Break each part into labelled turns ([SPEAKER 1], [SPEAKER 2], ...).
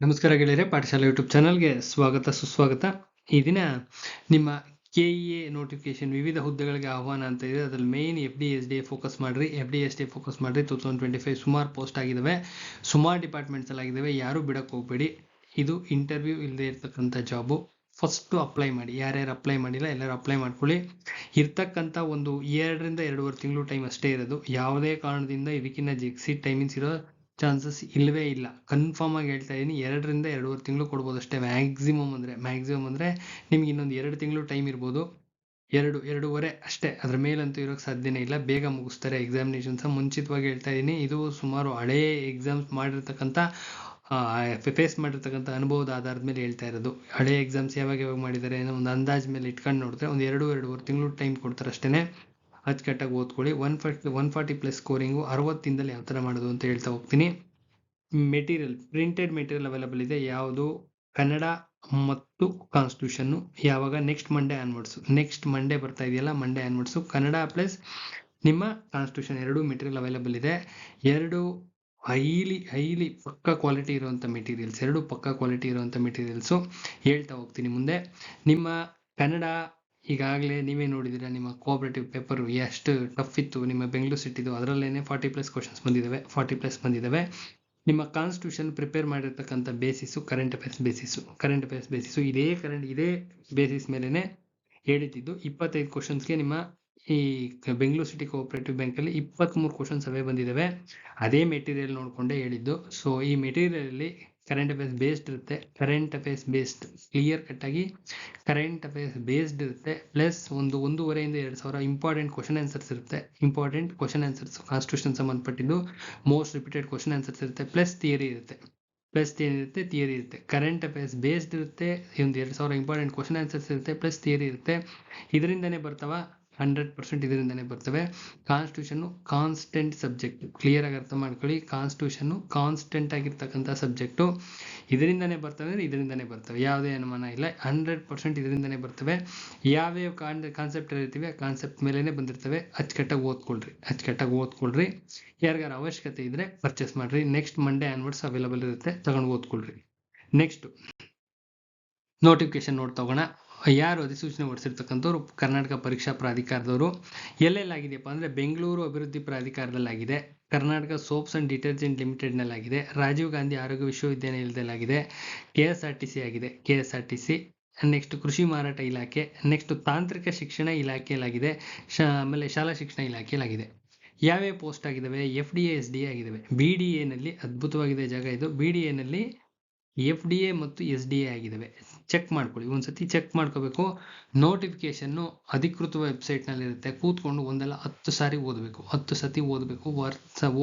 [SPEAKER 1] ನಮಸ್ಕಾರ ಗೆಳೆಯರೆ, ಪಾಠಶಾಲೆ ಯೂಟ್ಯೂಬ್ ಚಾನಲ್ಗೆ ಸ್ವಾಗತ, ಸುಸ್ವಾಗತ. ಈ ದಿನ ನಿಮ್ಮ ಕೆ ಇ ಎ ನೋಟಿಫಿಕೇಶನ್ ವಿವಿಧ ಹುದ್ದೆಗಳಿಗೆ ಆಹ್ವಾನ ಅಂತ ಇದೆ. ಅದರಲ್ಲಿ main F D S D focus ಮಾಡಿರಿ. F D S D focus ಮಾಡಿರಿ. ಟೂ ತೌಸಂಡ್ ಟ್ವೆಂಟಿ ಫೈವ್ ಸುಮಾರು ಪೋಸ್ಟ್ ಆಗಿದ್ದಾವೆ ಸುಮಾರು ಡಿಪಾರ್ಟ್ಮೆಂಟ್ಸ್ ಅಲ್ಲಿ ಆಗಿದ್ದಾವೆ ಯಾರು ಬಿಡಕ್ಕೆ ಹೋಗ್ಬೇಡಿ. ಇದು ಇಂಟರ್ವ್ಯೂ ಇಲ್ಲದೆ ಇರ್ತಕ್ಕಂಥ ಜಾಬು ಫಸ್ಟು ಅಪ್ಲೈ ಮಾಡಿ. ಯಾರ್ಯಾರು ಅಪ್ಲೈ ಮಾಡಿಲ್ಲ, ಎಲ್ಲರೂ ಅಪ್ಲೈ ಮಾಡ್ಕೊಳ್ಳಿ. ಇರ್ತಕ್ಕಂಥ ಒಂದು ಎರಡರಿಂದ ಎರಡೂವರೆ ತಿಂಗಳು ಟೈಮ್ ಅಷ್ಟೇ ಇರೋದು. ಯಾವುದೇ ಕಾರಣದಿಂದ ಇದಕ್ಕಿಂತ ಎಕ್ಸಿಟ್ ಟೈಮಿಂಗ್ಸ್ ಇರೋ ಚಾನ್ಸಸ್ ಇಲ್ಲವೇ ಇಲ್ಲ. ಕನ್ಫರ್ಮ್ ಆಗಿ ಹೇಳ್ತಾ ಇದ್ದೀನಿ ಎರಡರಿಂದ ಎರಡೂವರೆ ತಿಂಗಳು ಕೊಡ್ಬೋದು ಅಷ್ಟೇ ಮ್ಯಾಕ್ಸಿಮಮ್ ಅಂದರೆ. ಮ್ಯಾಕ್ಸಿಮಮ್ ಅಂದರೆ ನಿಮ್ಗೆ ಇನ್ನೊಂದು ಎರಡು ತಿಂಗಳು ಟೈಮ್ ಇರ್ಬೋದು. ಎರಡು, ಎರಡೂವರೆ ಅಷ್ಟೇ. ಅದ್ರ ಮೇಲಂತೂ ಇರೋಕ್ಕೆ ಸಾಧ್ಯನೇ ಇಲ್ಲ. ಬೇಗ ಮುಗಿಸ್ತಾರೆ ಎಕ್ಸಾಮಿನೇಷನ್ಸ ಮುಂಚಿತವಾಗಿ ಹೇಳ್ತಾ ಇದ್ದೀನಿ ಇದು ಸುಮಾರು ಹಳೆಯ ಎಕ್ಸಾಮ್ಸ್ ಮಾಡಿರ್ತಕ್ಕಂಥ ಫೇಸ್ ಮಾಡಿರ್ತಕ್ಕಂಥ ಅನುಭವದ ಆಧಾರದ ಮೇಲೆ ಹೇಳ್ತಾ ಇರೋದು. ಹಳೆ ಎಕ್ಸಾಮ್ಸ್ ಯಾವಾಗ ಯಾವಾಗ ಮಾಡಿದ್ದಾರೆ ಅನ್ನೋ ಒಂದು ಅಂದಾಜ್ ಮೇಲೆ ಇಟ್ಕೊಂಡು ನೋಡಿದ್ರೆ ಒಂದು ಎರಡು, ಎರಡೂವರೆ ತಿಂಗಳು ಟೈಮ್ ಕೊಡ್ತಾರೆ ಅಷ್ಟೇ ಅಚ್ಚುಕಟ್ಟಾಗಿ ಓದ್ಕೊಳ್ಳಿ. One forty one forty plus scoring ಅರವತ್ತಿಂದಲೇ ಯಾವ ಥರ ಮಾಡೋದು ಅಂತ ಹೇಳ್ತಾ ಹೋಗ್ತೀನಿ. ಮೆಟೀರಿಯಲ್ ಪ್ರಿಂಟೆಡ್ ಮೆಟೀರಿಯಲ್ ಅವೈಲಬಲ್ ಇದೆ. ಯಾವುದು? ಕನ್ನಡ ಮತ್ತು ಕಾನ್ಸ್ಟಿಟ್ಯೂಷನ್ನು ಯಾವಾಗ? Next Monday onwards next Monday ಬರ್ತಾ ಇದೆಯಲ್ಲ? ಮಂಡೇ ಆನ್ವರ್ಡ್ಸು ಕನ್ನಡ ಪ್ಲಸ್ ನಿಮ್ಮ ಕಾನ್ಸ್ಟಿಟ್ಯೂಷನ್ ಎರಡು ಮೆಟೀರಿಯಲ್ ಅವೈಲಬಲ್ ಇದೆ. ಎರಡು ಹೈಲಿ ಹೈಲಿ ಪಕ್ಕ ಕ್ವಾಲಿಟಿ ಇರುವಂಥ ಮೆಟೀರಿಯಲ್ಸ್ ಎರಡು ಪಕ್ಕ ಕ್ವಾಲಿಟಿ ಇರುವಂಥ ಮೆಟೀರಿಯಲ್ಸು ಹೇಳ್ತಾ ಹೋಗ್ತೀನಿ ಮುಂದೆ. ನಿಮ್ಮ ಕನ್ನಡ ಈಗಾಗಲೇ ನೀವೇ ನೋಡಿದಿರ ನಿಮ್ಮ ಕೋಆಪರೇಟಿವ್ ಪೇಪರು ಎಷ್ಟು ಟಫ್ ಇತ್ತು, ನಿಮ್ಮ ಬೆಂಗಳೂರು ಸಿಟಿದು ಅದರಲ್ಲೇ ಫಾರ್ಟಿ ಪ್ಲಸ್ ಕ್ವಶನ್ಸ್ ಬಂದಿದ್ದಾವೆ ಫಾರ್ಟಿ ಪ್ಲಸ್ ಬಂದಿದ್ದಾವೆ ನಿಮ್ಮ ಕಾನ್ಸ್ಟಿಟ್ಯೂಷನ್ ಪ್ರಿಪೇರ್ ಮಾಡಿರ್ತಕ್ಕಂಥ basis current affairs basis current affairs basis ಇದೇ ಕರೆಂಟ್ ಇದೇ ಬೇಸಿಸ್ ಮೇಲೇ ಹೇಳಿದ್ದು ಇಪ್ಪತ್ತೈದು ಕ್ವಶನ್ಸ್ಗೆ ನಿಮ್ಮ ಈ ಬೆಂಗಳೂರು ಸಿಟಿ ಕೋಆಪರೇಟಿವ್ ಬ್ಯಾಂಕಲ್ಲಿ ಇಪ್ಪತ್ತ್ಮೂರು ಕ್ವಶನ್ಸ್ ಅವೇ ಬಂದಿದ್ದಾವೆ ಅದೇ ಮೆಟೀರಿಯಲ್ ನೋಡಿಕೊಂಡೇ ಹೇಳಿದ್ದು. ಸೊ ಈ ಮೆಟೀರಿಯಲಲ್ಲಿ ಕರೆಂಟ್ ಅಫೇರ್ಸ್ ಬೇಸ್ಡ್ ಇರುತ್ತೆ ಕರೆಂಟ್ ಅಫೇರ್ಸ್ ಬೇಸ್ಡ್ ಕ್ಲಿಯರ್ ಕಟ್ಟಾಗಿ ಕರೆಂಟ್ ಅಫೇರ್ಸ್ ಬೇಸ್ಡ್ ಇರುತ್ತೆ ಪ್ಲಸ್ ಒಂದು ಒಂದೂವರೆಯಿಂದ ಎರಡು ಸಾವಿರ ಇಂಪಾರ್ಟೆಂಟ್ ಕ್ವಶನ್ ಆನ್ಸರ್ಸ್ ಇರುತ್ತೆ. ಇಂಪಾರ್ಟೆಂಟ್ ಕ್ವಶನ್ ಆನ್ಸರ್ಸ್ ಕಾನ್ಸ್ಟಿಟ್ಯೂಷನ್ ಸಂಬಂಧಪಟ್ಟಿದ್ದು ಮೋಸ್ಟ್ ರಿಪೀಟೆಡ್ ಕ್ವಶನ್ ಆನ್ಸರ್ಸ್ ಇರುತ್ತೆ ಪ್ಲಸ್ ಥಿಯರಿ ಇರುತ್ತೆ. ಪ್ಲಸ್ ಏನಿರುತ್ತೆ ಥಿಯರಿ ಇರುತ್ತೆ. ಕರೆಂಟ್ ಅಫೇರ್ಸ್ ಬೇಸ್ಡ್ ಇರುತ್ತೆ, ಒಂದು ಎರಡು ಸಾವಿರ ಇಂಪಾರ್ಟೆಂಟ್ ಕ್ವಶನ್ ಆನ್ಸರ್ಸ್ ಇರುತ್ತೆ ಪ್ಲಸ್ ಥಿಯರಿ ಇರುತ್ತೆ. ಇದರಿಂದನೇ ಬರ್ತಾವ ಹಂಡ್ರೆಡ್ ಪರ್ಸೆಂಟ್ ಇದರಿಂದನೇ ಬರ್ತವೆ. ಕಾನ್ಸ್ಟಿಟ್ಯೂಷನ್ನು ಕಾನ್ಸ್ಟೆಂಟ್ ಸಬ್ಜೆಕ್ಟ್ ಕ್ಲಿಯರ್ ಆಗಿ ಅರ್ಥ ಮಾಡ್ಕೊಳ್ಳಿ. ಕಾನ್ಸ್ಟಿಟ್ಯೂಷನ್ನು ಕಾನ್ಸ್ಟೆಂಟ್ ಆಗಿರ್ತಕ್ಕಂಥ ಸಬ್ಜೆಕ್ಟು ಇದರಿಂದನೇ ಬರ್ತವೆ ಅಂದರೆ ಇದರಿಂದನೇ ಬರ್ತವೆ. ಯಾವುದೇ ಅನುಮಾನ ಇಲ್ಲ. ಹಂಡ್ರೆಡ್ ಪರ್ಸೆಂಟ್ ಇದರಿಂದನೇ ಬರ್ತವೆ. ಯಾವ್ಯಾವ ಕಾನ್ ಕಾನ್ಸೆಪ್ಟ್ ಇರ್ತೀವಿ, ಆ ಕಾನ್ಸೆಪ್ಟ್ ಮೇಲೇ ಬಂದಿರ್ತವೆ. ಅಚ್ಚುಕಟ್ಟಾಗಿ ಓದ್ಕೊಳ್ರಿ. ಅಚ್ಚುಕಟ್ಟಾಗಿ ಓದ್ಕೊಳ್ರಿ. ಯಾರಿಗಾರ ಅವಶ್ಯಕತೆ ಇದ್ದರೆ ಪರ್ಚೇಸ್ ಮಾಡಿರಿ. ನೆಕ್ಸ್ಟ್ ಮಂಡೇ ಆನ್ವರ್ಡ್ಸ್ ಅವೈಲಬಲ್ ಇರುತ್ತೆ, ತಗೊಂಡು ಓದ್ಕೊಳ್ರಿ. ನೆಕ್ಸ್ಟು ನೋಟಿಫಿಕೇಶನ್ ನೋಡ್ತಾ ಹೋಗೋಣ ಯಾರು ಅಧಿಸೂಚನೆ ಹೊರಡಿಸಿರ್ತಕ್ಕಂಥವ್ರು? ಕರ್ನಾಟಕ ಪರೀಕ್ಷಾ ಪ್ರಾಧಿಕಾರದವರು. ಎಲ್ಲೆಲ್ಲಾಗಿದೆಯಪ್ಪ ಅಂದರೆ ಬೆಂಗಳೂರು ಅಭಿವೃದ್ಧಿ ಪ್ರಾಧಿಕಾರದಲ್ಲಾಗಿದೆ. ಕರ್ನಾಟಕ ಸೋಪ್ಸ್ ಆ್ಯಂಡ್ ಡಿಟರ್ಜೆಂಟ್ ಲಿಮಿಟೆಡ್ನಲ್ಲಾಗಿದೆ. ರಾಜೀವ್ ಗಾಂಧಿ ಆರೋಗ್ಯ ವಿಶ್ವವಿದ್ಯಾನಿಲಯದಲ್ಲಾಗಿದೆ. K S R T C ಆಗಿದೆ. K S R T C next ಕೃಷಿ ಮಾರಾಟ ಇಲಾಖೆ. ನೆಕ್ಸ್ಟ್ ತಾಂತ್ರಿಕ ಶಿಕ್ಷಣ ಇಲಾಖೆಯಲ್ಲಾಗಿದೆ. ಶ, ಆಮೇಲೆ ಶಾಲಾ ಶಿಕ್ಷಣ ಇಲಾಖೆಯಲ್ಲಾಗಿದೆ. ಯಾವ್ಯಾವ ಪೋಸ್ಟ್ ಆಗಿದ್ದಾವೆ F D A S D A ಆಗಿದ್ದಾವೆ ಬಿ ಡಿ ಎನಲ್ಲಿ ಅದ್ಭುತವಾಗಿದೆ ಜಾಗ ಇದು. ಬಿ ಡಿ ಎನಲ್ಲಿ ಎಫ್ ಡಿ ಎ ಮತ್ತು ಎಸ್ ಡಿ ಎ ಆಗಿದ್ದಾವೆ ಚೆಕ್ ಮಾಡ್ಕೊಳ್ಳಿ. ಒಂದ್ಸತಿ ಚೆಕ್ ಮಾಡ್ಕೋಬೇಕು. ನೋಟಿಫಿಕೇಶನ್ನು ಅಧಿಕೃತ ವೆಬ್ಸೈಟ್ನಲ್ಲಿರುತ್ತೆ ಕೂತ್ಕೊಂಡು ಒಂದಲ್ಲ ಹತ್ತು ಸಾರಿ ಓದಬೇಕು. ಹತ್ತು ಸತಿ ಓದಬೇಕು.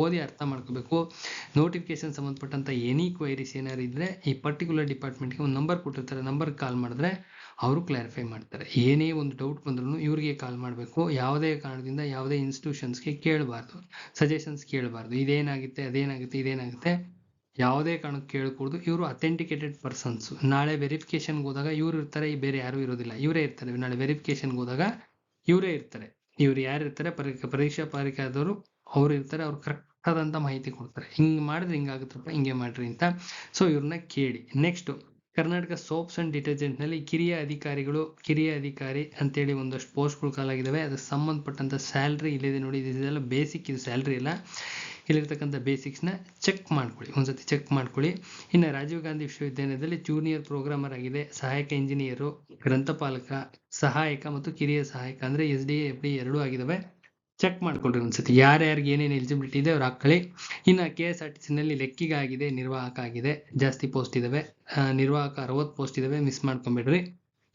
[SPEAKER 1] ಓದಿ ಅರ್ಥ ಮಾಡ್ಕೋಬೇಕು. ನೋಟಿಫಿಕೇಶನ್ ಸಂಬಂಧಪಟ್ಟಂಥ ಎನಿ ಕ್ವೈರೀಸ್ ಏನಾದ್ರು ಇದ್ದರೆ ಈ ಪರ್ಟಿಕ್ಯುಲರ್ ಡಿಪಾರ್ಟ್ಮೆಂಟ್ಗೆ ಒಂದು ನಂಬರ್ ಕೊಟ್ಟಿರ್ತಾರೆ. ನಂಬರ್ಗೆ ಕಾಲ್ ಮಾಡಿದ್ರೆ ಅವರು ಕ್ಲಾರಿಫೈ ಮಾಡ್ತಾರೆ. ಏನೇ ಒಂದು ಡೌಟ್ ಬಂದ್ರೂ ಇವರಿಗೆ ಕಾಲ್ ಮಾಡಬೇಕು. ಯಾವುದೇ ಕಾರಣದಿಂದ ಯಾವುದೇ ಇನ್ಸ್ಟಿಟ್ಯೂಷನ್ಸ್ಗೆ ಕೇಳಬಾರ್ದು. ಸಜೆಷನ್ಸ್ ಕೇಳಬಾರ್ದು. ಇದೇನಾಗುತ್ತೆ, ಅದೇನಾಗುತ್ತೆ, ಇದೇನಾಗುತ್ತೆ. ಯಾವುದೇ ಕಾರಣಕ್ಕೆ ಕೇಳಕೂಡ್ದು, ಇವರು ಅಥೆಂಟಿಕೇಟೆಡ್ ಪರ್ಸನ್ಸ್ ನಾಳೆ ವೆರಿಫಿಕೇಶನ್ ಹೋದಾಗ ಇವ್ರು ಇರ್ತಾರೆ, ಈ ಬೇರೆ ಯಾರು ಇರೋದಿಲ್ಲ. ಇವರೇ ಇರ್ತಾರೆ. ನಾಳೆ ವೆರಿಫಿಕೇಶನ್ ಹೋದಾಗ ಇವರೇ ಇರ್ತಾರೆ. ಇವ್ರು ಯಾರು ಇರ್ತಾರೆ? ಪರಿ ಪರೀಕ್ಷಾ ಪಾಲಿಕಾದವರು ಅವ್ರು ಇರ್ತಾರೆ. ಅವ್ರು ಕರೆಕ್ಟ್ ಆದಂತ ಮಾಹಿತಿ ಕೊಡ್ತಾರೆ. ಹಿಂಗ್ ಮಾಡಿದ್ರೆ ಹಿಂಗಾಗುತ್ತಪ್ಪ ಹಿಂಗೆ ಮಾಡ್ರಿ ಅಂತ. ಸೊ ಇವ್ರನ್ನ ಕೇಳಿ. ನೆಕ್ಸ್ಟ್ ಕರ್ನಾಟಕ ಸೋಪ್ಸ್ ಅಂಡ್ ಡಿಟರ್ಜೆಂಟ್ನಲ್ಲಿ ಕಿರಿಯ ಅಧಿಕಾರಿಗಳು, ಕಿರಿಯ ಅಧಿಕಾರಿ ಅಂತೇಳಿ ಒಂದಷ್ಟು ಪೋಸ್ಟ್ಗಳು ಕಾಲಾಗಿದ್ದಾವೆ ಅದಕ್ಕೆ ಸಂಬಂಧಪಟ್ಟಂತ ಸ್ಯಾಲ್ರಿ ಇಲ್ಲಿದೆ ನೋಡಿ. ಇದೆಲ್ಲ ಬೇಸಿಕ್ ಇದು ಸ್ಯಾಲ್ರಿ ಇಲ್ಲ ಇಲ್ಲಿರ್ತಕ್ಕಂಥ ಬೇಸಿಕ್ಸ್ನ ಚೆಕ್ ಮಾಡ್ಕೊಳ್ಳಿ. ಒಂದ್ಸತಿ ಚೆಕ್ ಮಾಡ್ಕೊಳ್ಳಿ. ಇನ್ನು ರಾಜೀವ್ ಗಾಂಧಿ ವಿಶ್ವವಿದ್ಯಾಲಯದಲ್ಲಿ ಜೂನಿಯರ್ ಪ್ರೋಗ್ರಾಮರ್ ಆಗಿದೆ. ಸಹಾಯಕ ಇಂಜಿನಿಯರು ಗ್ರಂಥಪಾಲಕ, ಸಹಾಯಕ ಮತ್ತು ಕಿರಿಯ ಸಹಾಯಕ ಅಂದರೆ ಎಸ್ ಡಿ ಎಫ್ ಡಿ ಎರಡೂ ಆಗಿದ್ದಾವೆ ಚೆಕ್ ಮಾಡ್ಕೊಳ್ರಿ ಒಂದ್ಸತಿ. ಯಾರ್ಯಾರಿಗೆ ಏನೇನು ಎಲಿಜಿಬಿಲಿಟಿ ಇದೆ ಅವ್ರು ಹಾಕೊಳ್ಳಿ ಇನ್ನು ಕೆ ಎಸ್ ಆರ್ ಟಿ ಸಿನಲ್ಲಿ ಲೆಕ್ಕಿಗಾಗಿದೆ, ನಿರ್ವಾಹಕ ಆಗಿದೆ. ಜಾಸ್ತಿ ಪೋಸ್ಟ್ ಇದ್ದಾವೆ ನಿರ್ವಾಹಕ ಅರವತ್ತು ಪೋಸ್ಟ್ ಇದ್ದಾವೆ ಮಿಸ್ ಮಾಡ್ಕೊಂಬೇಡ್ರಿ.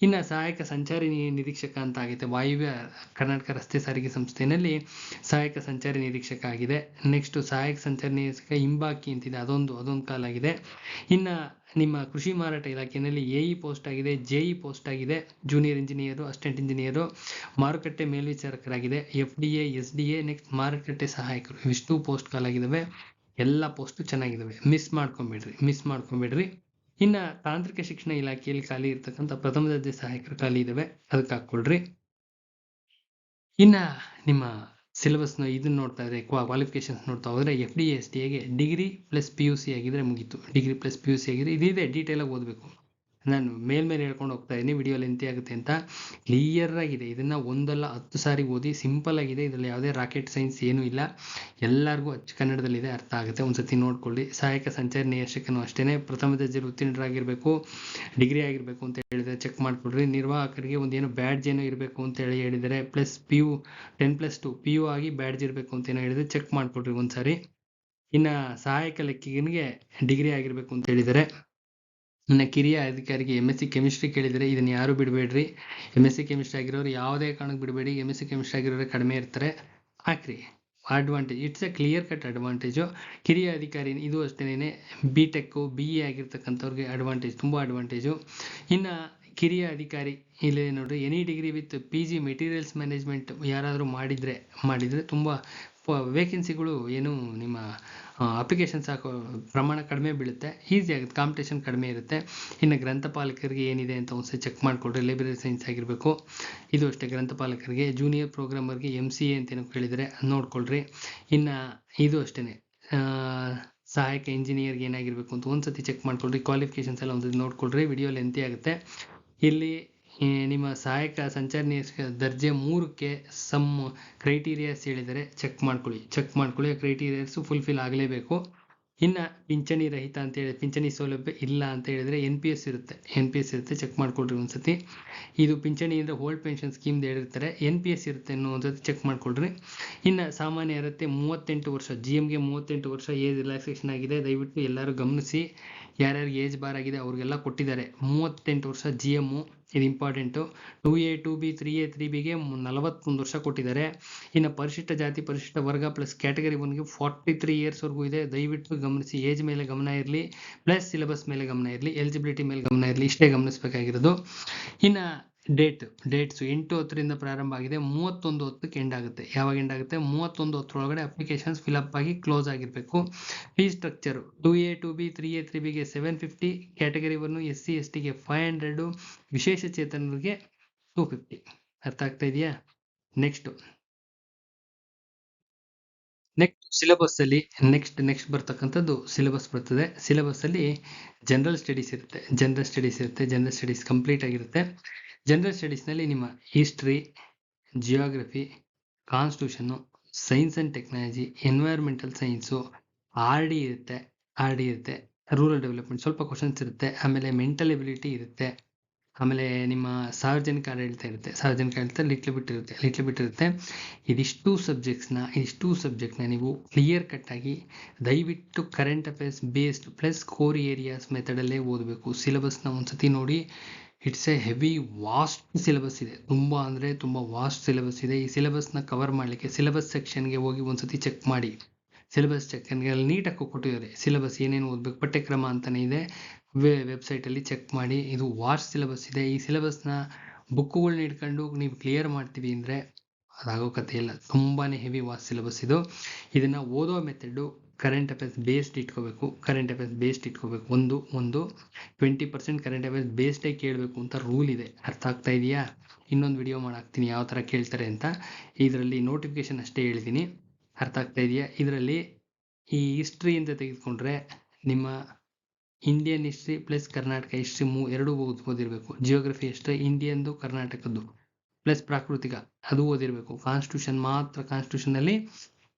[SPEAKER 1] ಇನ್ನು ಸಹಾಯಕ ಸಂಚಾರಿ ನಿರೀಕ್ಷಕ ಅಂತ ಆಗಿದೆ ವಾಯುವ್ಯ ಕರ್ನಾಟಕ ರಸ್ತೆ ಸಾರಿಗೆ ಸಂಸ್ಥೆಯಲ್ಲಿ ಸಹಾಯಕ ಸಂಚಾರಿ ನಿರೀಕ್ಷಕ ಆಗಿದೆ. ನೆಕ್ಸ್ಟ್ ಸಹಾಯಕ ಸಂಚಾರಿ ನಿರೀಕ್ಷಕ ಹಿಂಬಾಕಿ ಅಂತಿದೆ. ಅದೊಂದು ಅದೊಂದು ಕಾಲಾಗಿದೆ. ಇನ್ನು ನಿಮ್ಮ ಕೃಷಿ ಮಾರಾಟ ಇಲಾಖೆಯಲ್ಲಿ ಎ ಇ ಪೋಸ್ಟ್ ಆಗಿದೆ ಜೆ ಇ ಪೋಸ್ಟ್ ಆಗಿದೆ. ಜೂನಿಯರ್ ಇಂಜಿನಿಯರು ಅಸಿಸ್ಟೆಂಟ್ ಇಂಜಿನಿಯರು ಮಾರುಕಟ್ಟೆ ಮೇಲ್ವಿಚಾರಕರಾಗಿದೆ. F D A S D A next ಮಾರುಕಟ್ಟೆ ಸಹಾಯಕರು. ಇವಿಷ್ಟು ಪೋಸ್ಟ್ ಕಾಲಾಗಿದ್ದಾವೆ ಎಲ್ಲ ಪೋಸ್ಟು ಚೆನ್ನಾಗಿದ್ದಾವೆ ಮಿಸ್ ಮಾಡ್ಕೊಂಬಿಡ್ರಿ ಮಿಸ್ ಮಾಡ್ಕೊಂಬಿಡ್ರಿ. ಇನ್ನು ತಾಂತ್ರಿಕ ಶಿಕ್ಷಣ ಇಲಾಖೆಯಲ್ಲಿ ಖಾಲಿ ಇರ್ತಕ್ಕಂಥ ಪ್ರಥಮ ದರ್ಜೆ ಸಹಾಯಕರು ಖಾಲಿ ಇದಾವೆ. ಅದಕ್ಕೆ ಹಾಕೊಳ್ರಿ ಇನ್ನ ನಿಮ್ಮ ಸಿಲೆಬಸ್ನ ಇದನ್ನ ನೋಡ್ತಾ ಇದ್ರೆ ಕ್ವಾಲಿಫಿಕೇಶನ್ಸ್ ನೋಡ್ತಾ ಹೋದ್ರೆ ಎಫ್ ಡಿ ಎಸ್ ಟಿ ಎಗೆ degree plus P U C ಆಗಿದ್ರೆ ಮುಗೀತು. Degree plus P U C ಆಗಿದ್ರೆ ಇದಿದೆ ಆಗಿ ಓದಬೇಕು. ನಾನು ಮೇಲ್ಮೇಲೆ ಹೇಳ್ಕೊಂಡು ಹೋಗ್ತಾ ಇದ್ದೀನಿ ವಿಡಿಯೋ ಲೆಂತಿ ಆಗುತ್ತೆ ಅಂತ. ಕ್ಲಿಯರ್ ಆಗಿದೆ. ಇದನ್ನ ಒಂದಲ್ಲ ಹತ್ತು ಸಾರಿ ಓದಿ ಸಿಂಪಲ್ ಆಗಿದೆ. ಇದರಲ್ಲಿ ಯಾವುದೇ ರಾಕೆಟ್ ಸೈನ್ಸ್ ಏನೂ ಇಲ್ಲ. ಎಲ್ಲರಿಗೂ ಅಚ್ಚ ಕನ್ನಡದಲ್ಲಿದೆ ಅರ್ಥ ಆಗುತ್ತೆ. ಒಂದ್ಸತಿ ನೋಡ್ಕೊಳ್ಳಿ. ಸಹಾಯಕ ಸಂಚಾರ ನಿಯರ್ಶಕನು ಅಷ್ಟೇ ಪ್ರಥಮ ದರ್ಜೆ ಉತ್ತೀರ್ಣರಾಗಿರ್ಬೇಕು ಡಿಗ್ರಿ ಆಗಿರಬೇಕು ಅಂತ ಹೇಳಿದರೆ ಚೆಕ್ ಮಾಡಿಕೊಡ್ರಿ ನಿರ್ವಾಹಕರಿಗೆ ಒಂದೇನೋ ಬ್ಯಾಡ್ಜ್ ಏನೋ ಇರಬೇಕು ಅಂತ ಹೇಳಿ ಹೇಳಿದರೆ plus P U ten plus two P U ಆಗಿ ಬ್ಯಾಡ್ಜ್ ಇರಬೇಕು ಅಂತ ಏನೋ ಹೇಳಿದರೆ ಚೆಕ್ ಮಾಡಿಕೊಡ್ರಿ ಒಂದ್ಸಾರಿ. ಇನ್ನು ಸಹಾಯಕ ಲೆಕ್ಕಿಗನಿಗೆ ಡಿಗ್ರಿ ಆಗಿರಬೇಕು ಅಂತ ಹೇಳಿದರೆ. ಇನ್ನು ಕಿರಿಯ ಅಧಿಕಾರಿಗೆ ಎಂ ಎಸ್ ಸಿ ಕೆಮಿಸ್ಟ್ರಿ ಕೇಳಿದರೆ ಇದನ್ನು ಯಾರು ಬಿಡಬೇಡ್ರಿ. ಎಂ ಎಸ್ ಸಿ ಕೆಮಿಸ್ಟ್ರಿ ಆಗಿರೋರು ಯಾವುದೇ ಕಾರಣಕ್ಕೆ ಬಿಡಬೇಡಿ. ಎಂ ಎಸ್ ಸಿ ಕೆಮಿಸ್ಟ್ರಿ ಆಗಿರೋರು ಕಡಿಮೆ ಇರ್ತಾರೆ. ಹಾಕ್ರಿ. Advantage it's a clear cut advantage ಕಿರಿಯ ಅಧಿಕಾರಿ ಇದು ಅಷ್ಟೇನೆ ಬಿ ಟೆಕ್ಕು ಬಿ ಎ ಆಗಿರ್ತಕ್ಕಂಥವ್ರಿಗೆ ಅಡ್ವಾಂಟೇಜ್ ತುಂಬ ಅಡ್ವಾಂಟೇಜು ಇನ್ನು ಕಿರಿಯ ಅಧಿಕಾರಿ ಇಲ್ಲಿ ನೋಡ್ರಿ any degree with P G materials management ಯಾರಾದರೂ ಮಾಡಿದರೆ ಮಾಡಿದರೆ ತುಂಬ ವೇಕೆನ್ಸಿಗಳು ಏನು ನಿಮ್ಮ ಅಪ್ಲಿಕೇಶನ್ಸ್ ಹಾಕೋ ಪ್ರಮಾಣ ಕಡಿಮೆ ಬೀಳುತ್ತೆ. ಈಸಿ ಆಗುತ್ತೆ ಕಾಂಪಿಟೇಷನ್ ಕಡಿಮೆ ಇರುತ್ತೆ. ಇನ್ನು ಗ್ರಂಥಪಾಲಕರಿಗೆ ಏನಿದೆ ಅಂತ ಒಂದು ಚೆಕ್ ಮಾಡಿಕೊಡ್ರಿ ಲೈಬ್ರರಿ ಸೈನ್ಸ್ ಆಗಿರಬೇಕು. ಇದು ಅಷ್ಟೇ, ಗ್ರಂಥಪಾಲಕರಿಗೆ. ಜೂನಿಯರ್ ಪ್ರೋಗ್ರಾಮರ್ಗೆ ಎಂ ಸಿ ಎ ಅಂತೇನೋ ಕೇಳಿದರೆ ನೋಡ್ಕೊಳ್ರಿ. ಇನ್ನು ಇದು ಅಷ್ಟೇ ಸಹಾಯಕ ಇಂಜಿನಿಯರ್ಗೆ ಏನಾಗಿರಬೇಕು ಅಂತ ಒಂದ್ಸತಿ ಚೆಕ್ ಮಾಡ್ಕೊಳ್ರಿ. ಕ್ವಾಲಿಫಿಕೇಷನ್ಸ್ ಎಲ್ಲ ಒಂದ್ಸತಿ ನೋಡ್ಕೊಳ್ರಿ. ವಿಡಿಯೋ ಲೆಂತಿ ಆಗುತ್ತೆ. ಇಲ್ಲಿ ನಿಮ್ಮ ಸಹಾಯಕ ಸಂಚಾರ ದರ್ಜೆ ಮೂರಕ್ಕೆ ಸಮ್ ಕ್ರೈಟೀರಿಯಾಸ್ ಹೇಳಿದರೆ ಚೆಕ್ ಮಾಡ್ಕೊಳ್ಳಿ. ಚೆಕ್ ಮಾಡ್ಕೊಳ್ಳಿ ಆ ಕ್ರೈಟೀರಿಯಾಸ್ ಫುಲ್ಫಿಲ್ ಆಗಲೇಬೇಕು. ಇನ್ನು ಪಿಂಚಣಿ ರಹಿತ ಅಂತ ಹೇಳಿ, ಪಿಂಚಣಿ ಸೌಲಭ್ಯ ಇಲ್ಲ ಅಂತ ಹೇಳಿದರೆ ಎನ್ ಪಿ ಎಸ್ ಇರುತ್ತೆ. ಎನ್ ಪಿ ಎಸ್ ಇರುತ್ತೆ, ಚೆಕ್ ಮಾಡ್ಕೊಳ್ರಿ ಒಂದ್ಸತಿ. ಇದು ಪಿಂಚಣಿ ಅಂದರೆ ಓಲ್ಡ್ ಪೆನ್ಷನ್ ಸ್ಕೀಮ್ದು ಹೇಳಿರ್ತಾರೆ. ಎನ್ ಪಿ ಎಸ್ ಇರುತ್ತೆ ಅನ್ನೋ ಚೆಕ್ ಮಾಡ್ಕೊಳ್ರಿ. ಇನ್ನು ಸಾಮಾನ್ಯ ಇರುತ್ತೆ, ಮೂವತ್ತೆಂಟು ವರ್ಷ ಜಿ ಎಮ್ಗೆ ಮೂವತ್ತೆಂಟು ವರ್ಷ ಏಜ್ ರಿಲ್ಯಾಕ್ಸೇಷನ್ ಆಗಿದೆ. ದಯವಿಟ್ಟು ಎಲ್ಲರೂ ಗಮನಿಸಿ. ಯಾರ್ಯಾರಿಗೆ ಏಜ್ ಬಾರ್ ಆಗಿದೆ, ಅವ್ರಿಗೆಲ್ಲ ಕೊಟ್ಟಿದ್ದಾರೆ. ಮೂವತ್ತೆಂಟು ವರ್ಷ ಜಿ ಎಮ್ಮು ಇದು important two A two B three A three ಬಿಗೆ ನಲವತ್ತೊಂದು ವರ್ಷ ಕೊಟ್ಟಿದ್ದಾರೆ. ಇನ್ನು ಪರಿಶಿಷ್ಟ ಜಾತಿ, ಪರಿಶಿಷ್ಟ ವರ್ಗ ಪ್ಲಸ್ ಕ್ಯಾಟಗರಿ ಒನ್ಗೆ ಫಾರ್ಟಿ ತ್ರೀ ಇಯರ್ಸ್ವರೆಗೂ ಇದೆ. ದಯವಿಟ್ಟು ಗಮನಿಸಿ ಏಜ್ ಮೇಲೆ ಗಮನ ಇರಲಿ ಪ್ಲಸ್ ಸಿಲೆಬಸ್ ಮೇಲೆ ಗಮನ ಇರಲಿ ಎಲಿಜಿಬಿಲಿಟಿ ಮೇಲೆ ಗಮನ ಇರಲಿ, ಇಷ್ಟೇ ಗಮನಿಸಬೇಕಾಗಿರೋದು. ಇನ್ನು ಡೇಟ್ ಡೇಟ್ಸು ಎಂಟು ಹತ್ತರಿಂದ ಪ್ರಾರಂಭ ಆಗಿದೆ. ಮೂವತ್ತೊಂದು ಹತ್ತಕ್ಕೆ ಎಂಡ್ ಆಗುತ್ತೆ. ಯಾವಾಗ ಎಂಡ್ ಆಗುತ್ತೆ? ಮೂವತ್ತೊಂದು ಹತ್ತರೊಳಗಡೆ ಅಪ್ಲಿಕೇಶನ್ಸ್ ಫಿಲಪ್ ಆಗಿ ಕ್ಲೋಸ್ ಆಗಿರಬೇಕು. Fee structure two A two B three A three ಬಿಗೆ seven fifty category one S C S ಟಿಗೆ ಫೈವ್ ಹಂಡ್ರೆಡು ವಿಶೇಷ ಚೇತನರಿಗೆ ಟೂ ಫಿಫ್ಟಿ ಅರ್ಥ ಆಗ್ತಾ ಇದೆಯಾ? ನೆಕ್ಸ್ಟು ನೆಕ್ಸ್ಟ್ ಸಿಲೆಬಸ್ ಅಲ್ಲಿ ನೆಕ್ಸ್ಟ್ ನೆಕ್ಸ್ಟ್ ಬರ್ತಕ್ಕಂಥದ್ದು ಸಿಲೆಬಸ್ ಬರ್ತದೆ. ಸಿಲೆಬಸ್ ಅಲ್ಲಿ ಜನರಲ್ ಸ್ಟಡೀಸ್ ಇರುತ್ತೆ. ಜನರಲ್ ಸ್ಟಡೀಸ್ ಇರುತ್ತೆ. ಜನರಲ್ ಸ್ಟಡೀಸ್ ಕಂಪ್ಲೀಟ್ ಆಗಿರುತ್ತೆ. ಜನರಲ್ ಸ್ಟಡೀಸ್ನಲ್ಲಿ ನಿಮ್ಮ history geography constitution science and technology environmental science R D ಇರುತ್ತೆ ಆರ್ ಡಿ ಇರುತ್ತೆ ರೂರಲ್ ಡೆವಲಪ್ಮೆಂಟ್ ಸ್ವಲ್ಪ ಕ್ವಶನ್ಸ್ ಇರುತ್ತೆ, ಆಮೇಲೆ ಮೆಂಟಲ್ ಎಬಿಲಿಟಿ ಇರುತ್ತೆ, ಆಮೇಲೆ ನಿಮ್ಮ ಸಾರ್ವಜನಿಕ ಆಡಳಿತ ಇರುತ್ತೆ, ಸಾರ್ವಜನಿಕ ಆಡಳಿತ ಲಿಟ್ಲ್ ಬಿಟ್ ಇರುತ್ತೆ ಲಿಟ್ಲ್ ಬಿಟ್ ಇರುತ್ತೆ. ಇದಿಷ್ಟು ಸಬ್ಜೆಕ್ಟ್ಸ್ನ ಇದಿಷ್ಟು ಸಬ್ಜೆಕ್ಟ್ನ ನೀವು ಕ್ಲಿಯರ್ ಕಟ್ಟಾಗಿ ದಯವಿಟ್ಟು current affairs based plus core areas ಮೆಥಡಲ್ಲೇ ಓದಬೇಕು. ಸಿಲೆಬಸ್ನ ಒಂದ್ಸತಿ ನೋಡಿ it's a heavy vast syllabus ಇದೆ. ತುಂಬ ಅಂದರೆ ತುಂಬ ವಾಸ್ಟ್ ಸಿಲೆಬಸ್ ಇದೆ. ಈ ಸಿಲೆಬಸ್ನ ಕವರ್ ಮಾಡಲಿಕ್ಕೆ ಸಿಲೆಬಸ್ ಸೆಕ್ಷನ್ಗೆ ಹೋಗಿ ಒಂದ್ಸತಿ ಚೆಕ್ ಮಾಡಿ. ಸಿಲೆಬಸ್ ಸೆಕ್ಷನ್ಗೆ ಅಲ್ಲಿ ನೀಟಾಗಿ ಕೊಟ್ಟಿದ್ದಾರೆ. ಸಿಲೆಬಸ್ ಏನೇನು ಓದಬೇಕು, ಪಠ್ಯಕ್ರಮ ಅಂತಲೇ ಇದೆ. ವೆ ವೆಬ್ಸೈಟಲ್ಲಿ ಚೆಕ್ ಮಾಡಿ. ಇದು ವಾಸ್ಟ್ ಸಿಲೆಬಸ್ ಇದೆ. ಈ ಸಿಲೆಬಸ್ನ ಬುಕ್ಕುಗಳ್ನ ಇಟ್ಕೊಂಡು ನೀವು ಕ್ಲಿಯರ್ ಮಾಡ್ತೀವಿ ಅಂದರೆ ಅದಾಗೋ ಕಥೆ ಇಲ್ಲ. ತುಂಬಾ ಹೆವಿ ವಾಸ್ಟ್ ಸಿಲೆಬಸ್ ಇದು. ಇದನ್ನು ಓದೋ ಮೆಥಡು ಕರೆಂಟ್ ಅಫೇರ್ಸ್ ಬೇಸ್ಡ್ ಇಟ್ಕೋಬೇಕು ಕರೆಂಟ್ ಅಫೇರ್ಸ್ ಬೇಸ್ಡ್ ಇಟ್ಕೋಬೇಕು. ಒಂದು ಒಂದು ಟ್ವೆಂಟಿ ಪರ್ಸೆಂಟ್ ಕರೆಂಟ್ ಅಫೇರ್ಸ್ ಬೇಸ್ಡೇ ಕೇಳಬೇಕು ಅಂತ ರೂಲ್ ಇದೆ. ಅರ್ಥ ಆಗ್ತಾ ಇದೆಯಾ? ಇನ್ನೊಂದು ವಿಡಿಯೋ ಮಾಡಾಕ್ತೀನಿ ಯಾವ ಥರ ಕೇಳ್ತಾರೆ ಅಂತ. ಇದರಲ್ಲಿ ನೋಟಿಫಿಕೇಶನ್ ಅಷ್ಟೇ ಹೇಳ್ತೀನಿ. ಅರ್ಥ ಆಗ್ತಾ ಇದೆಯಾ? ಇದರಲ್ಲಿ ಈ ಹಿಸ್ಟ್ರಿ ಅಂತ ತೆಗೆದುಕೊಂಡ್ರೆ ನಿಮ್ಮ Indian history plus Karnataka history ಮೂ ಎರಡೂ ಓದ್, ಓದಿರಬೇಕು. ಜಿಯೋಗ್ರಫಿ ಹಿಸ್ಟ್ರಿ ಇಂಡಿಯನ್ದು ಕರ್ನಾಟಕದ್ದು ಪ್ಲಸ್ ಪ್ರಾಕೃತಿಕ ಅದು ಓದಿರಬೇಕು. ಕಾನ್ಸ್ಟಿಟ್ಯೂಷನ್ ಮಾತ್ರ ಕಾನ್ಸ್ಟಿಟ್ಯೂಷನಲ್ಲಿ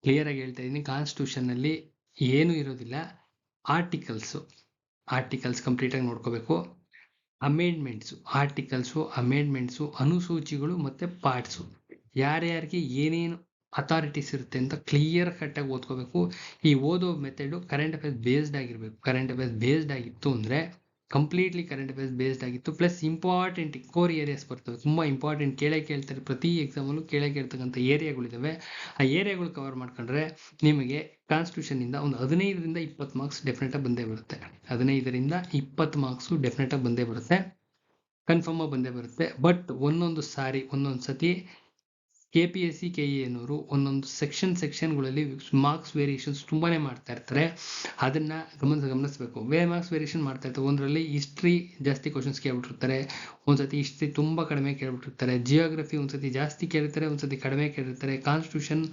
[SPEAKER 1] ಕ್ಲಿಯರಾಗಿ ಹೇಳ್ತಾ ಇದ್ದೀನಿ ಕಾನ್ಸ್ಟಿಟ್ಯೂಷನ್ನಲ್ಲಿ ಏನೂ ಇರೋದಿಲ್ಲ. ಆರ್ಟಿಕಲ್ಸು ಆರ್ಟಿಕಲ್ಸ್ ಕಂಪ್ಲೀಟಾಗಿ ನೋಡ್ಕೋಬೇಕು. ಅಮೆಂಡ್ಮೆಂಟ್ಸು ಆರ್ಟಿಕಲ್ಸು ಅಮೆಂಡ್ಮೆಂಟ್ಸು ಅನುಸೂಚಿಗಳು ಮತ್ತು ಪಾರ್ಟ್ಸು ಯಾರ್ಯಾರಿಗೆ ಏನೇನು ಅಥಾರಿಟೀಸ್ ಇರುತ್ತೆ ಅಂತ ಕ್ಲಿಯರ್ ಕಟ್ಟಾಗಿ ಓದ್ಕೋಬೇಕು. ಈ ಓದೋ ಮೆಥಡು ಕರೆಂಟ್ ಅಫೇರ್ಸ್ ಬೇಸ್ಡ್ ಆಗಿರಬೇಕು. ಕರೆಂಟ್ ಅಫೇರ್ಸ್ ಬೇಸ್ಡ್ ಆಗಿತ್ತು ಅಂದರೆ ಕಂಪ್ಲೀಟ್ಲಿ ಕರೆಂಟ್ ಅಫೇರ್ಸ್ ಬೇಸ್ಡ್ ಆಗಿತ್ತು. ಪ್ಲಸ್ ಇಂಪಾರ್ಟೆಂಟ್ ಕೋರ್ ಏರಿಯಾಸ್ ಬರ್ತವೆ. ತುಂಬ ಇಂಪಾರ್ಟೆಂಟ್ ಕೇಳೇ ಕೇಳ್ತಾರೆ. ಪ್ರತಿ ಎಕ್ಸಾಮಲ್ಲೂ ಕೇಳೇ ಕೇಳ್ತಕ್ಕಂಥ ಏರಿಯಾಗಳಿದ್ದಾವೆ ಆ ಏರಿಯಾಗಳು ಕವರ್ ಮಾಡ್ಕೊಂಡ್ರೆ ನಿಮಗೆ ಕಾನ್ಸ್ಟಿಟ್ಯೂಷನಿಂದ ಒಂದು ಹದಿನೈದರಿಂದ ಇಪ್ಪತ್ತು ಮಾರ್ಕ್ಸ್ ಡೆಫಿನೆಟಾಗಿ ಬಂದೇ ಬರುತ್ತೆ. ಹದಿನೈದರಿಂದ ಇಪ್ಪತ್ತು ಮಾರ್ಕ್ಸು ಡೆಫಿನೆಟಾಗಿ ಬಂದೇ ಬರುತ್ತೆ. ಕನ್ಫರ್ಮಾಗಿ ಬಂದೇ ಬರುತ್ತೆ. ಬಟ್ ಒಂದೊಂದು ಸಾರಿ, ಒಂದೊಂದು ಸತಿ K P S C K E ಅನ್ನೋರು ಒಂದೊಂದು ಸೆಕ್ಷನ್ ಸೆಕ್ಷನ್ಗಳಲ್ಲಿ ಮಾರ್ಕ್ಸ್ ವೇರಿಯೇಷನ್ಸ್ ತುಂಬಾ ಮಾಡ್ತಾ ಇರ್ತಾರೆ. ಅದನ್ನು ಗಮನಿಸ, ಗಮನಿಸಬೇಕು. ವೇ ಮಾರ್ಕ್ಸ್ ವೇರಿಯೇಷನ್ ಮಾಡ್ತಾ ಇರ್ತಾರೆ ಒಂದರಲ್ಲಿ ಹಿಸ್ಟ್ರಿ ಜಾಸ್ತಿ ಕ್ವಶನ್ಸ್ ಕೇಳ್ಬಿಟ್ಟಿರ್ತಾರೆ. ಒಂದ್ಸತಿ ಹಿಸ್ಟ್ರಿ ತುಂಬ ಕಡಿಮೆ ಕೇಳ್ಬಿಟ್ಟಿರ್ತಾರೆ. ಜಿಯೋಗ್ರಫಿ ಒಂದ್ಸತಿ ಜಾಸ್ತಿ ಕೇಳಿರ್ತಾರೆ ಒಂದ್ಸತಿ ಕಡಿಮೆ ಕೇಳಿರ್ತಾರೆ ಕಾನ್ಸ್ಟಿಟ್ಯೂಷನ್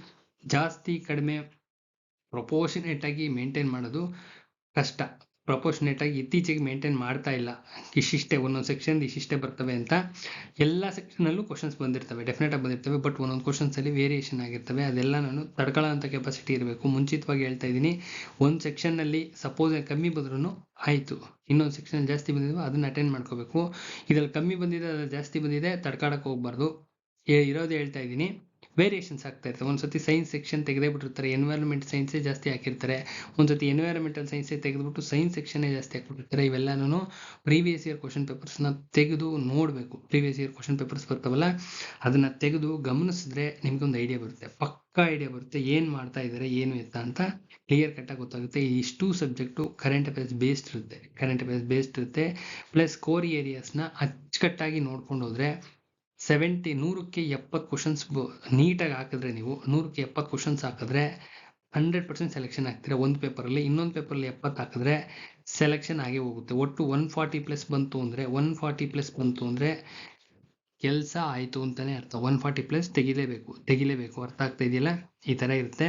[SPEAKER 1] ಜಾಸ್ತಿ ಕಡಿಮೆ ಪ್ರೊಪೋರ್ಷನೇಟ್ ಆಗಿ ಮೇಂಟೈನ್ ಮಾಡೋದು ಕಷ್ಟ. ಪ್ರಪೋರ್ಷನೇಟ್ ಆಗಿ ಇತ್ತೀಚೆಗೆ ಮೇಂಟೈನ್ ಮಾಡ್ತಾ ಇಲ್ಲ. ಇಷ್ಟಿಷ್ಟೇ ಒಂದೊಂದು ಸೆಕ್ಷನ್ ಇಷ್ಟಿಷ್ಟೇ ಬರ್ತವೆ ಅಂತ ಎಲ್ಲ ಸೆಕ್ಷನಲ್ಲೂ ಕ್ವಶನ್ಸ್ ಬಂದಿರ್ತವೆ ಡೆಫಿನೆಟಾಗಿ ಬಂದಿರ್ತವೆ ಬಟ್ ಒಂದೊಂದು ಕ್ವಶನ್ಸಲ್ಲಿ ವೇರಿಯೇಷನ್ ಆಗಿರ್ತವೆ. ಅದೆಲ್ಲ ನಾನು ತಡ್ಕೊಳ್ಳೋ ಅಂಥ ಕೆಪಾಸಿಟಿ ಇರಬೇಕು. ಮುಂಚಿತವಾಗಿ ಹೇಳ್ತಾ ಇದ್ದೀನಿ, ಒಂದು ಸೆಕ್ಷನ್ನಲ್ಲಿ ಸಪೋಸ್ ಕಮ್ಮಿ ಬಂದ್ರೂ ಆಯಿತು. ಇನ್ನೊಂದು ಸೆಕ್ಷನ್ ಜಾಸ್ತಿ ಬಂದಿದ್ವು, ಅದನ್ನ ಅಟೆಂಡ್ ಮಾಡ್ಕೋಬೇಕು. ಇದ್ರಲ್ಲಿ ಕಮ್ಮಿ ಬಂದಿದೆ ಅದು ಜಾಸ್ತಿ ಬಂದಿದೆ ತಡ್ಕಾಡಕ್ಕೆ ಹೋಗ್ಬಾರ್ದು. ಇರೋದು ಹೇಳ್ತಾ ಇದ್ದೀನಿ. ವೇರಿಯೇಷನ್ಸ್ ಆಗ್ತಾ ಇರ್ತವೆ. ಒಂದ್ಸತಿ ಸೈನ್ಸ್ ಸೆಕ್ಷನ್ ತೆಗೆದೇ ಬಿಟ್ಟಿರ್ತಾರೆ ಎನ್ವೈರನ್ಮೆಂಟ್ ಸೈನ್ಸೇ ಜಾಸ್ತಿ ಹಾಕಿರ್ತಾರೆ. ಒಂದ್ಸತಿ ಎನ್ವೈರ್ಮೆಂಟಲ್ ಸೈನ್ಸೇ ತೆಗೆದುಬಿಟ್ಟು ಸೈನ್ಸ್ ಸೆಕ್ಷನ್ನೇ ಜಾಸ್ತಿ ಹಾಕ್ಬಿಟ್ಟಿರ್ತಾರೆ. ಇವೆಲ್ಲನೂ ಪ್ರೀವಿಯಸ್ ಇಯರ್ ಕ್ವಶನ್ ಪೇಪರ್ಸ್ನ ತೆಗೆದು ನೋಡಬೇಕು. ಪ್ರೀವಿಯಸ್ ಇಯರ್ ಕ್ವಶನ್ ಪೇಪರ್ಸ್ ಬರ್ತಾವಲ್ಲ, ಅದನ್ನು ತೆಗೆದು ಗಮನಿಸಿದ್ರೆ ನಿಮ್ಗೊಂದು ಐಡಿಯಾ ಬರುತ್ತೆ. ಪಕ್ಕಾ ಐಡಿಯಾ ಬರುತ್ತೆ. ಏನು ಮಾಡ್ತಾ ಇದ್ದಾರೆ ಏನು ಎತ್ತ ಅಂತ ಕ್ಲಿಯರ್ ಕಟ್ಟಾಗಿ ಗೊತ್ತಾಗುತ್ತೆ. ಇಷ್ಟು ಸಬ್ಜೆಕ್ಟು ಕರೆಂಟ್ ಅಫೇರ್ಸ್ ಬೇಸ್ಡ್ ಇರುತ್ತೆ. ಕರೆಂಟ್ ಅಫೇರ್ಸ್ ಬೇಸ್ಡ್ ಇರುತ್ತೆ. ಪ್ಲಸ್ ಕೋರ್ ಏರಿಯಾಸ್ನ ಅಚ್ಚುಕಟ್ಟಾಗಿ ನೋಡ್ಕೊಂಡು ಹೋದ್ರೆ ಸೆವೆಂಟಿ ನೂರಕ್ಕೆ ಎಪ್ಪತ್ತು ಕ್ವಶನ್ಸ್ ನೀಟಾಗಿ ಹಾಕಿದ್ರೆ ನೀವು, ನೂರಕ್ಕೆ ಎಪ್ಪತ್ತು ಕ್ವಶನ್ಸ್ ಹಾಕಿದ್ರೆ ಹಂಡ್ರೆಡ್ ಪರ್ಸೆಂಟ್ ಸೆಲೆಕ್ಷನ್ ಆಗ್ತೀರಾ. ಒಂದು ಪೇಪರಲ್ಲಿ ಇನ್ನೊಂದು ಪೇಪರಲ್ಲಿ ಎಪ್ಪತ್ತು ಹಾಕಿದ್ರೆ ಸೆಲೆಕ್ಷನ್ ಆಗೇ ಹೋಗುತ್ತೆ. ಒಟ್ಟು ಒನ್ ಫಾರ್ಟಿ ಪ್ಲಸ್ ಬಂತು ಅಂದರೆ ಒನ್ ಫಾರ್ಟಿ ಪ್ಲಸ್ ಬಂತು ಅಂದರೆ ಕೆಲಸ ಆಯಿತು ಅಂತಲೇ ಅರ್ಥ. ಒನ್ ಫಾರ್ಟಿ ಪ್ಲಸ್ ತೆಗಿಲೇಬೇಕು ತೆಗಿಲೇಬೇಕು. ಅರ್ಥ ಆಗ್ತಾ ಇದೆಯಲ್ಲ? ಈ ಥರ ಇರುತ್ತೆ.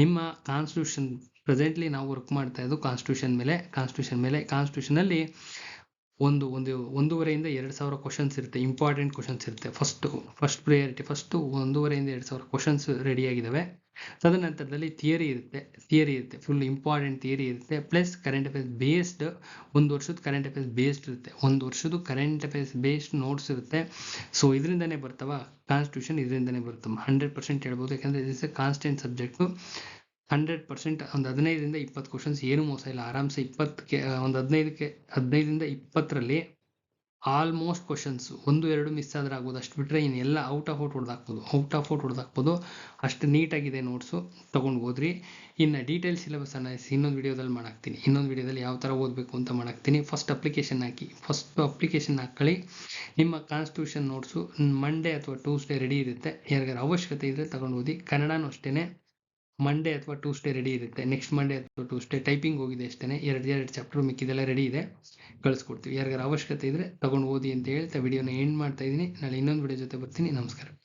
[SPEAKER 1] ನಿಮ್ಮ ಕಾನ್ಸ್ಟಿಟ್ಯೂಷನ್ ಪ್ರೆಸೆಂಟ್ಲಿ ನಾವು ವರ್ಕ್ ಮಾಡ್ತಾ ಇದ್ದು ಕಾನ್ಸ್ಟಿಟ್ಯೂಷನ್ ಮೇಲೆ ಕಾನ್ಸ್ಟಿಟ್ಯೂಷನ್ ಮೇಲೆ. ಕಾನ್ಸ್ಟಿಟ್ಯೂಷನಲ್ಲಿ ಒಂದು ಒಂದು, ಒಂದೂವರೆಯಿಂದ ಎರಡು ಸಾವಿರ ಕ್ವಶನ್ಸ್ ಇರುತ್ತೆ ಇಂಪಾರ್ಟೆಂಟ್ ಕ್ವಶನ್ಸ್ ಇರುತ್ತೆ. ಫಸ್ಟು ಫಸ್ಟ್ ಪ್ರಿಯಾರಿಟಿ ಫಸ್ಟು ಒಂದೂವರೆಯಿಂದ ಎರಡು ಸಾವಿರ ಕ್ವಶನ್ಸ್ ರೆಡಿ ಆಗಿದ್ದಾವೆ ತದನಂತರದಲ್ಲಿ ಥಿಯರಿ ಇರುತ್ತೆ ಥಿಯರಿ ಇರುತ್ತೆ ಫುಲ್ ಇಂಪಾರ್ಟೆಂಟ್ ಥಿಯರಿ ಇರುತ್ತೆ. ಪ್ಲಸ್ ಕರೆಂಟ್ ಅಫೇರ್ಸ್ ಬೇಸ್ಡ್ ಒಂದು ವರ್ಷದ ಕರೆಂಟ್ ಅಫೇರ್ಸ್ ಬೇಸ್ಡ್ ಇರುತ್ತೆ. ಒಂದು ವರ್ಷದ ಕರೆಂಟ್ ಅಫೇರ್ಸ್ ಬೇಸ್ಡ್ ನೋಟ್ಸ್ ಇರುತ್ತೆ. ಸೊ ಇದರಿಂದನೇ ಬರ್ತಾವ ಕಾನ್ಸ್ಟಿಟ್ಯೂಷನ್ ಇದರಿಂದನೇ ಬರುತ್ತೆ ಹಂಡ್ರೆಡ್ ಪರ್ಸೆಂಟ್ ಹೇಳ್ಬೋದು. ಯಾಕಂದರೆ is a constant subject hundred percent ಒಂದು ಹದಿನೈದರಿಂದ ಇಪ್ಪತ್ತು ಕ್ವಶನ್ಸ್ ಏನು ಮೋಸ ಇಲ್ಲ. ಆರಾಮ್ಸೆ ಇಪ್ಪತ್ತಕ್ಕೆ ಒಂದು ಹದಿನೈದಕ್ಕೆ, ಹದಿನೈದರಿಂದ ಇಪ್ಪತ್ತರಲ್ಲಿ ಆಲ್ಮೋಸ್ಟ್ ಕ್ವಶನ್ಸ್ ಒಂದು, ಎರಡು ಮಿಸ್ ಆದರೆ ಆಗ್ಬೋದು ಅಷ್ಟು ಬಿಟ್ಟರೆ ಇನ್ನೆಲ್ಲ ಔಟ್ ಆಫ್ ಔಟ್ ಹೊಡೆದಾಕ್ಬೋದು ಔಟ್ ಆಫ್ ಔಟ್ ಹೊಡೆದಾಕ್ಬೋದು ಅಷ್ಟು ನೀಟಾಗಿದೆ ನೋಟ್ಸು ತೊಗೊಂಡು ಹೋದ್ರಿ. ಇನ್ನು ಡೀಟೇಲ್ ಸಿಲೆಬಸ್ ಅನಾಲಿಸಿಸ್ ಇನ್ನೊಂದು ವಿಡಿಯೋದಲ್ಲಿ ಮಾಡಾಕ್ತೀನಿ. ಇನ್ನೊಂದು ವಿಡಿಯೋದಲ್ಲಿ ಯಾವ ಥರ ಓದಬೇಕು ಅಂತ ಮಾಡಾಕ್ತೀನಿ. ಫಸ್ಟ್ ಅಪ್ಲಿಕೇಶನ್ ಹಾಕಿ ಫಸ್ಟ್ ಅಪ್ಲಿಕೇಶನ್ ಹಾಕ್ಕೊಳ್ಳಿ. ನಿಮ್ಮ ಕಾನ್ಸ್ಟಿಟ್ಯೂಷನ್ ನೋಟ್ಸು ಮಂಡೇ ಅಥವಾ ಟ್ಯೂಸ್ಡೇ ರೆಡಿ ಇರುತ್ತೆ. ಯಾರಿಗಾರು ಅವಶ್ಯಕತೆ ಇದ್ದರೆ ತಗೊಂಡು ಓದಿ. ಕನ್ನಡನೂ ಅಷ್ಟೇ ಮಂಡೇ ಅಥವಾ ಟೂಸ್ಡೇ ರೆಡಿ ಇರುತ್ತೆ. ನೆಕ್ಸ್ಟ್ ಮಂಡೇ ಅಥವಾ ಟೂಸ್ಡೇ ಟೈಪಿಂಗ್ ಹೋಗಿದೆ ಅಷ್ಟೇ ಎರಡು ಎರಡು ಚಾಪ್ಟರ್ ಮಿಕ್ಕಿದೆಲ್ಲ ರೆಡಿ ಇದೆ. ಕಳಿಸ್ಕೊಡ್ತೀವಿ. ಯಾರಿಗಾರ ಅವಶ್ಯಕತೆ ಇದ್ದರೆ ತಗೊಂಡು ಓದಿ ಅಂತ ಹೇಳ್ತಾ ವಿಡಿಯೋನ ಎಂಡ್ ಮಾಡ್ತಾ ಇದ್ದೀನಿ. ನಾಳೆ ಇನ್ನೊಂದು ವಿಡಿಯೋ ಜೊತೆ ಬರ್ತೀನಿ. ನಮಸ್ಕಾರ.